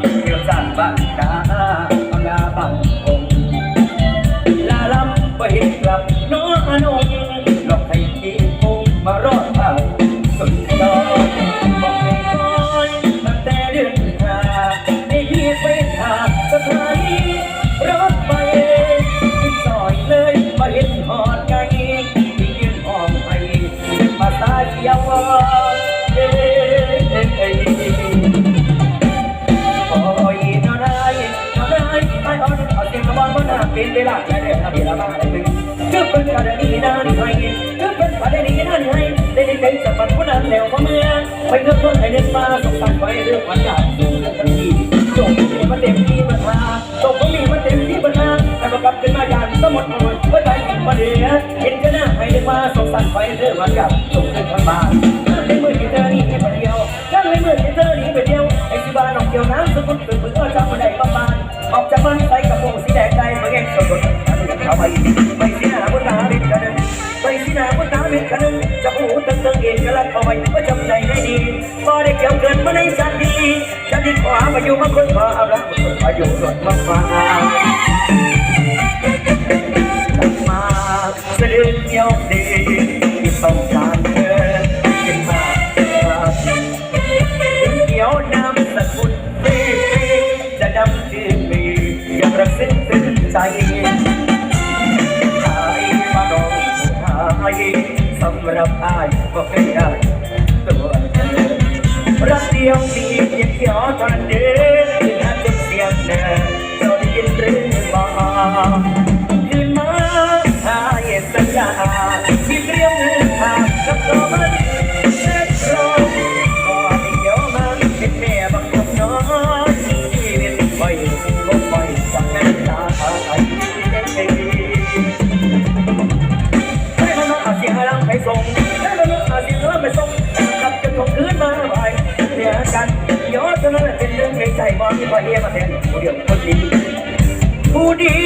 เกี่ยวจากบ้านนา เป็นเวลาแค่เดือนละเวลาบ้างเลยคือเป็นกระดีนั่นให้คือเป็นกระดีนั่นให้ได้ได้ใจสัมผัสผู้นั้นแล้วก็เมื่อไปเลือกคนให้เดินมาสงสารไปเรื่องวันยากสู่กันทีจบมีมาเต็มที่ปัญหาจบก็มีมาเต็มที่ปัญหาแต่ประกับขึ้นมาอย่างสมดหมดเพื่อใจกินมาเดือเห็นกันหน้าให้เดินมาสงสารไปเรื่องวันยากสู่กันทางบ้านในมือที่เธอนี่ไปเดียวนั่งในมือเธอนี่ไปเดียวไอ้ที่บ้านน้องเกี่ยวน้ำสกุลตื่น ระลักเอาไว้ก็จำใจได้ดีพอได้เกี่ยวเกินมาในชาตินี้ชาติขอหามาอยู่มาคนขอเอาละมาอยู่รถมาฟ้ามาเสื่อเกี่ยวดีที่ต้องการเธอเป็นมาเป็นมาเขียวน้ำสกุลปีจะดำชื่มีอยากรักสิ้นตื่นใจมาดองหายสำหรับอาย ก็เคยได้ตัวรักเดียวมีเพียงเดียวเท่านั้นเอง ใจมองที่พอเฮียมาเป็นผู้เดียวคนดีผู้ดี